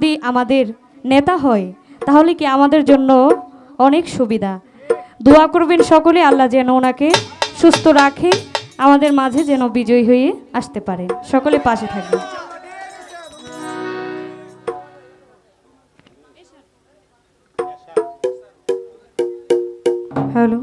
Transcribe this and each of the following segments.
যদি আমাদের নেতা হয়, তাহলে কি আমাদের জন্য অনেক সুবিধা? দোয়া করবেন সকলে, আল্লাহ যেন ওনাকে সুস্থ রাখে, আমাদের মাঝে যেন বিজয়ী হয়ে আসতে পারে। সকলে পাশে হ্যালো হ্যালো।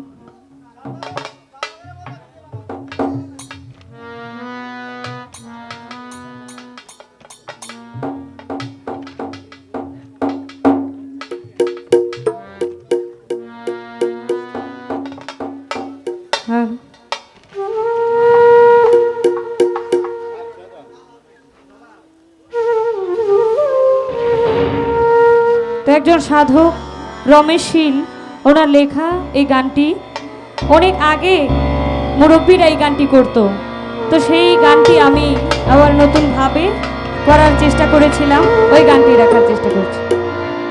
একজন সাধক, রমেশ শীল, ওনার লেখা এই গানটি। অনেক আগে মুরব্বীরা এই গানটি করত। তো সেই গানটি আমি আবার নতুনভাবে করার চেষ্টা করেছিলাম, ওই গানটি রাখার চেষ্টা করছি।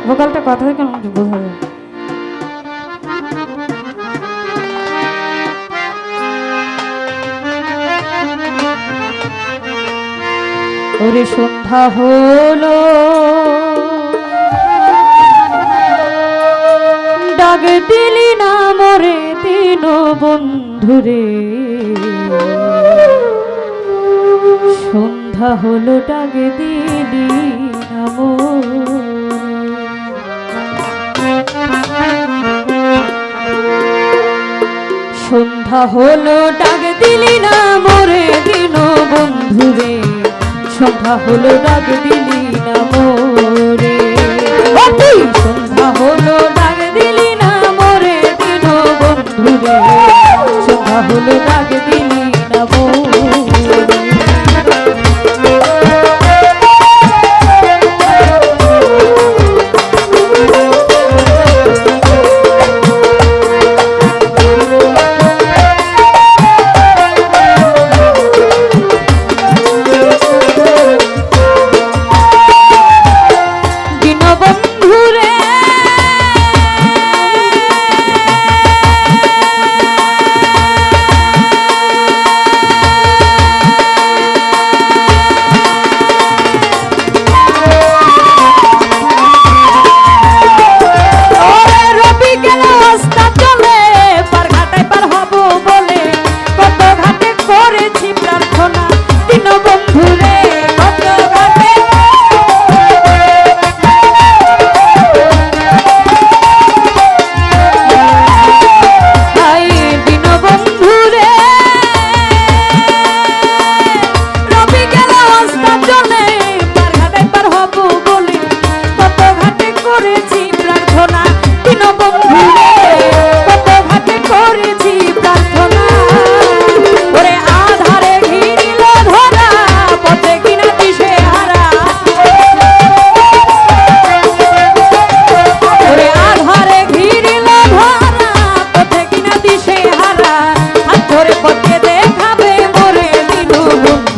ভোকালটা কথা কেন বোঝা যায়। ওরে সন্ধ্যা হলো। ডাক দিলি না মরে দিন বন্ধুরে সন্ধ্যা হলো, ডাক দিলি না সন্ধ্যা হলো, ডাক দিলি না মরে দিন বন্ধুরে সন্ধ্যা হলো, ডাক দিলি রে সন্ধ্যা হলে লাগে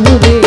do.